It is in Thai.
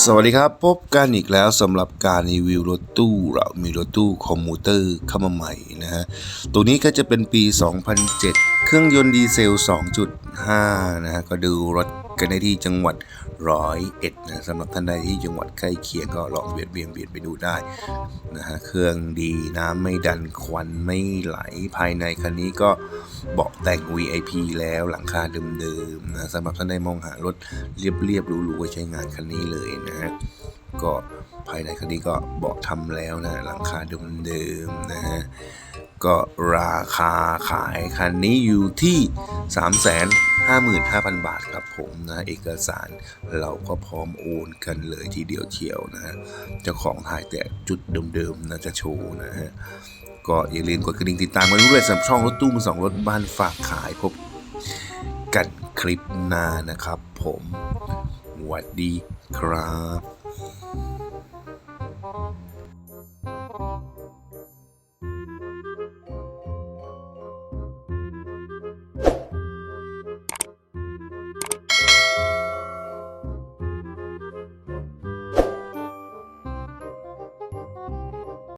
สวัสดีครับ พบกันอีกแล้วสำหรับการรีวิวรถตู้เรามีรถตู้คอมมูเตอร์เข้ามาใหม่นะฮะ ตัวนี้ก็จะเป็นปี 2007 เครื่องยนต์ดีเซล 2.5 นะฮะ ก็ดูรถ กันได้ที่จังหวัดร้อยเอ็ดนะสำหรับท่านใดที่จังหวัดใกล้เคียงก็ลองเบียดเบียนเบียดไปดูได้นะฮะเครื่องดีน้ำไม่ดันควันไม่ไหลภายในคันนี้ก็เบาะแต่ง VIP แล้วหลังคาเดิมๆนะสำหรับท่านใดมองหารถเรียบๆหรูๆไว้ใช้งานคันนี้เลยนะฮะก็ภายในคันนี้ก็เบาะทำแล้วนะหลังคาเดิมๆนะฮะ ก็ราคาขายคันนี้อยู่ที่ 355,000 บาทครับผมนะเอกสารเราก็พร้อมโอนกันเลยทีเดียวเชียวนะฮะเจ้าของถ่ายแต่จุดเดิมๆนะจะโชว์นะฮะก็อย่าลืมกดกระดิ่งติดตามกันด้วยสำหรับช่องรถตู้มือสองรถบ้านฝากขายพบกันคลิปหน้านะครับผมหวัดดีครับ